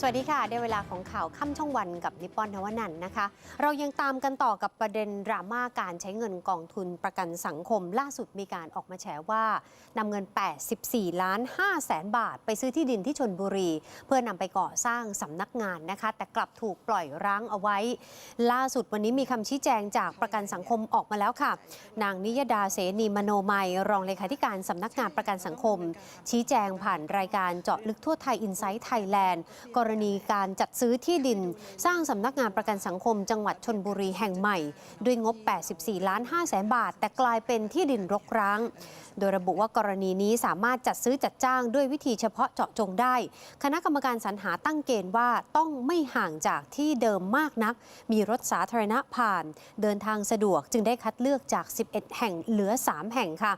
สวัสดีค่ะ ได้เวลาของข่าวค่ำช่องวันกับนิปปอนนวนันนะคะ เรายังตามกันต่อกับประเด็นดราม่าการใช้เงินกองทุนประกันสังคม ล่าสุดมีการออกมาแฉว่านำเงิน 84 ล้าน5แสนบาท ไปซื้อที่ดินที่ชนบุรี เพื่อนำไปก่อสร้างสำนักงานนะคะ แต่กลับถูกปล่อยร้างเอาไว้ ล่าสุดวันนี้มีคำชี้แจงจากประกันสังคมออกมาแล้วค่ะ นางนิยดาเสนีมโนมัย รองเลขาธิการสำนักงานประกันสังคม ชี้แจงผ่านรายการเจาะลึกทั่วไทยอินไซต์ไทยแลนด์กรณีการจัดซื้อที่ดิน สร้างสำนักงานประกันสังคมจังหวัดชนบุรีแห่งใหม่ ด้วยงบ 84 ล้าน5แสนบาท แต่กลายเป็นที่ดินรกร้าง โดยระบุว่ากรณีนี้สามารถจัดซื้อจัดจ้างด้วยวิธีเฉพาะเจาะจงได้ คณะกรรมการสรรหาตั้งเกณฑ์ว่าต้องไม่ห่างจากที่เดิมมากนัก มีรถสาธารณะผ่าน เดินทางสะดวกจึงได้คัดเลือกจาก 11 แห่งเหลือ 3 แห่งค่ะ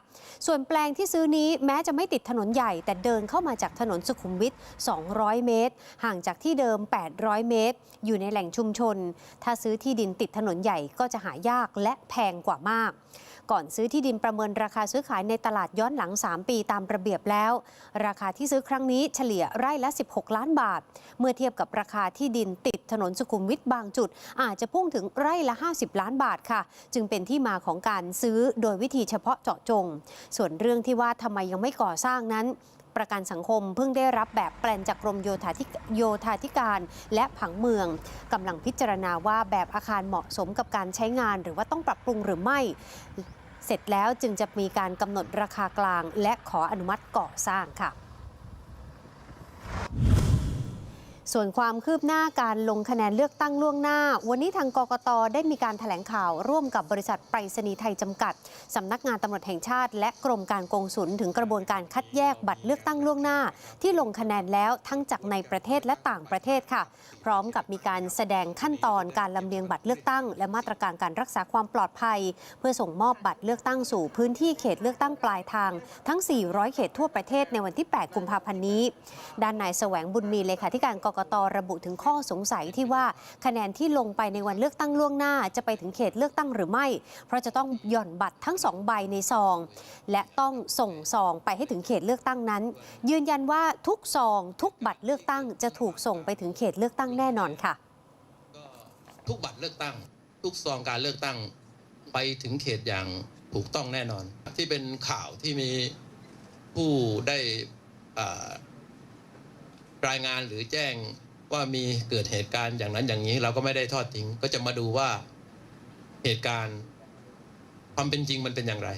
ส่วนแปลงที่ซื้อนี้แม้จะไม่ติดถนนใหญ่ แต่เดินเข้ามาจากถนนสุขุมวิท 200 เมตร ห่างจากที่เดิม 800 เมตร อยู่ในแหล่งชุมชน ถ้าซื้อที่ดินติดถนนใหญ่ก็จะหายากและแพงกว่ามาก ก่อนซื้อที่ดินประเมินราคาซื้อขายในตลาดย้อนหลัง 3 ปีตามระเบียบแล้ว ราคาที่ซื้อครั้งนี้เฉลี่ยไร่ละ 16 ล้านบาท เมื่อเทียบกับราคาที่ดินติดถนนสุขุมวิทบางจุด อาจจะพุ่งถึงไร่ละ 50 ล้านบาทค่ะ จึงเป็นที่มาของการซื้อโดยวิธีเฉพาะเจาะจง ส่วนเรื่องที่ว่าทำไมยังไม่ก่อสร้างนั้น ประกันสังคมเพิ่งได้รับแบบแปลนจากกรมโยธาธิโยธาธิการและผังเมืองกำลังพิจารณาว่าแบบอาคารเหมาะสมกับการใช้งาน หรือว่าต้องปรับปรุงหรือไม่ เสร็จแล้วจึงจะมีการกำหนดราคากลาง และขออนุมัติก่อสร้างค่ะ ส่วนความคืบหน้าการลงคะแนนเลือกตั้งล่วงหน้า วันนี้ทางกกตได้มีการถแถลงข่าวร่วมกับบริษัทไปรษณีย์ไทยจำกัดสำนักงานตำรวจแห่งชาติ และกรมการกงสุลถึงกระบวนการคัดแยกบัตรเลือกตั้งล่วงหน้า ที่ลงคะแนนแล้วทั้งจากในประเทศและต่างประเทศค่ะ พร้อมกับมีการแสดงขั้นตอนการลำเลียงบัตรเลือกตั้ง และมาตรการการรักษาความปลอดภัย เพื่อส่งมอบบัตรเลือกตั้งสู่พื้นที่เขตเลือกตั้งปลายทาง ทั้ง 400 เขตทั่วประเทศในวันที่ 8 กุมภาพันธ์นี้ ด้านนายแสวงบุญมีเลขาธิการกกตระบุถึงข้อสงสัยที่ว่าคะแนนที่ลงไปในวันเลือกตั้งล่วงหน้า จะไปถึงเขตเลือกตั้งหรือไม่ เพราะจะต้องหย่อนบัตรทั้งสองใบในซอง และต้องส่งซองไปให้ถึงเขตเลือกตั้งนั้น ยืนยันว่าทุกซอง ทุกบัตรเลือกตั้ง จะถูกส่งไปถึงเขตเลือกตั้งแน่นอนค่ะก็ทุกบัตรเลือกตั้ง ทุกซองการเลือกตั้ง ไปถึงเขตอย่างถูกต้องแน่นอน ที่เป็นข่าวที่มีผู้ได้อ่า รายงานหรือแจ้งว่ามีเกิดเหตุการณ์อย่างนั้นอย่างนี้ เราก็ไม่ได้ทอดทิ้ง ก็จะมาดูว่าเหตุการณ์ความเป็นจริงมันเป็นอย่างไร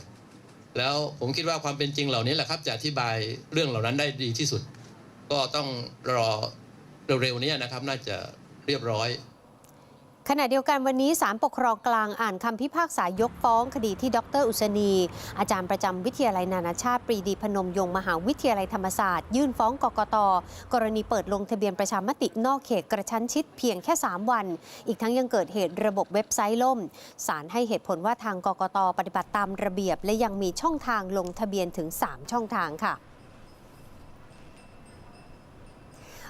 แล้วผมคิดว่าความเป็นจริงเหล่านี้แหละครับ จะอธิบายเรื่องเหล่านั้นได้ดีที่สุด ก็ต้องรอเร็วๆนี้นะครับ น่าจะเรียบร้อย ขณะเดียวกันวันนี้ศาลปกครองกลางอ่านคำพิพากษายกฟ้องคดีที่ดรอุศนี อาจารย์ประจำวิทยาลัยนานาชาติปรีดีพนมยงค์มหาวิทยาลัยธรรมศาสตร์ ยื่นฟ้องกกต กรณีเปิดลงทะเบียนประชามตินอกเขตกระชั้นชิดเพียงแค่ 3 วัน อีกทั้งยังเกิดเหตุระบบเว็บไซต์ล่มศาลให้เหตุผลว่าทางกกต ปฏิบัติตามระเบียบ และยังมีช่องทางลงทะเบียนถึง 3 ช่องทางค่ะ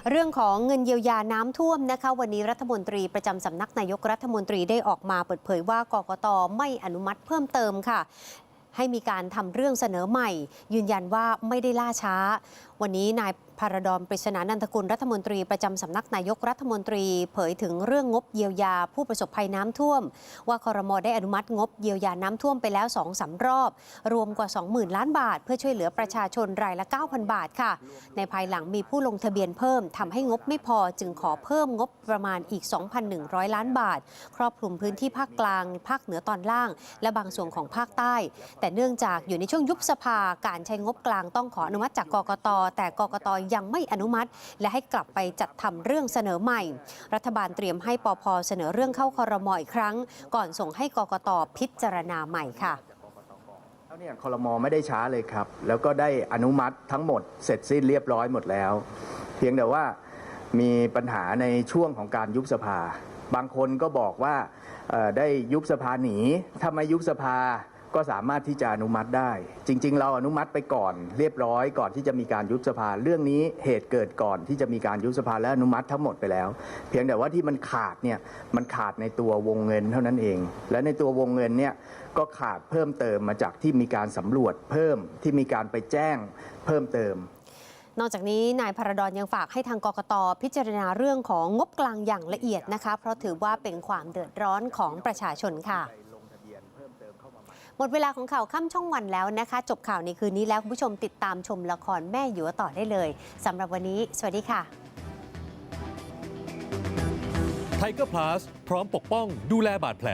เรื่องของเงินเยียวยาน้ำท่วมนะคะ วันนี้รัฐมนตรีประจำสำนักนายกรัฐมนตรีได้ออกมาเปิดเผยว่ากกตไม่อนุมัติเพิ่มเติมค่ะ ให้มีการทำเรื่องเสนอใหม่ ยืนยันว่าไม่ได้ล่าช้า วันนี้นายพารดอนปริศนานันทกุลรัฐมนตรีประจำสำนักนายกรัฐมนตรี เผยถึงเรื่องงบเยียวยาผู้ประสบภัยน้ำท่วม ว่าคอรมอได้อนุมัติงบเยียวยาน้ำท่วมไปแล้ว2องสารอบ รวมกว่า 20,000 ล้านบาท เพื่อช่วยเหลือประชาชนรายละ 9,000 บาทค่ะ ในภายหลังมีผู้ลงทะเบียนเพิ่มทำให้งบไม่พอจึงขอเพิ่มงบประมาณอีก 2,100 ล้านบาท ครอบคลุมพื้นที่ภาคกลาง ภาคเหนือตอนล่าง และบางส่วนของภาคใต้ แต่เนื่องจากอยู่ในช่วงยุบสภาการใช้งบกลางต้องขออนุมัติจากกกตแต่กกตยังไม่อนุมัติ และให้กลับไปจัดทำเรื่องเสนอใหม่ รัฐบาลเตรียมให้ปพเสนอเรื่องเข้าคอรมออีกครั้ง ก่อนส่งให้กกตพิจารณาใหม่ค่ะแล้วเนี่ยคอรมอไม่ได้ช้าเลยครับ แล้วก็ได้อนุมัติทั้งหมดเสร็จสิ้นเรียบร้อยหมดแล้ว เพียงแต่ว่ามีปัญหาในช่วงของการยุบสภา บางคนก็บอกว่าได้ยุบสภาหนีถ้าไม่ยุบสภา ก็สามารถที่จะอนุมัติได้ จริง ๆ เราอนุมัติไปก่อน เรียบร้อยก่อนที่จะมีการยุบสภาเรื่องนี้เหตุเกิดก่อนที่จะมีการยุบสภาและอนุมัติทั้งหมดไปแล้ว เพียงแต่ว่าที่มันขาดเนี่ยมันขาดในตัววงเงินเท่านั้นเอง และในตัววงเงินเนี่ยก็ขาดเพิ่มเติมมาจากที่มีการสำรวจเพิ่มที่มีการไปแจ้งเพิ่มเติมนอกจากนี้นายพรดอนยังฝากให้ทางกกตพิจารณาเรื่องของงบกลางอย่างละเอียดนะคะ เพราะถือว่าเป็นความเดือดร้อนของประชาชนค่ะ หมดเวลาของข่าวค่ำช่องวันแล้วนะคะ จบข่าวในคืนนี้แล้วคุณผู้ชมติดตามชมละครแม่หยัวต่อได้เลยสำหรับวันนี้ สวัสดีค่ะไทเกอร์พลัสพร้อมปกป้องดูแลบาดแผล